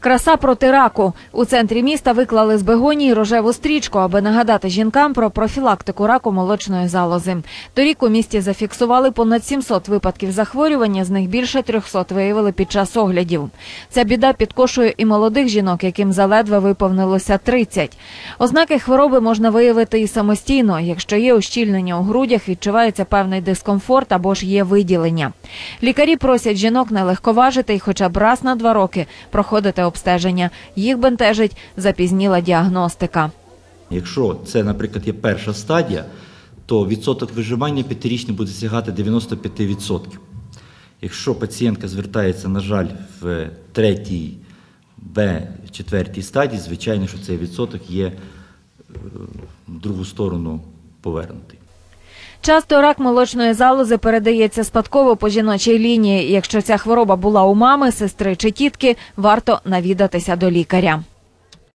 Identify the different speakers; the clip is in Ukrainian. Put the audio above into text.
Speaker 1: Краса проти раку. У центрі міста виклали з бегонії рожеву стрічку, аби нагадати жінкам про профілактику раку молочної залози. Торік у місті зафіксували понад 700 випадків захворювання, з них більше 300 виявили під час оглядів. Ця біда підкошує і молодих жінок, яким заледве виповнилося 30. Ознаки хвороби можна виявити і самостійно. Якщо є ущільнення у грудях, відчувається певний дискомфорт або ж є виділення. Лікарі просять жінок не легковажити і хоча б раз на два роки проходити обстеження. Їх бентежить запізніла діагностика.
Speaker 2: Якщо це, наприклад, є перша стадія, то відсоток виживання п'ятирічний буде сягати 95%. Якщо пацієнтка звертається, на жаль, в третій Б, четвертій стадії, звичайно, що цей відсоток є е, в другу сторону повернутий.
Speaker 1: Часто рак молочної залози передається спадково по жіночій лінії. Якщо ця хвороба була у мами, сестри чи тітки, варто навідатися до лікаря.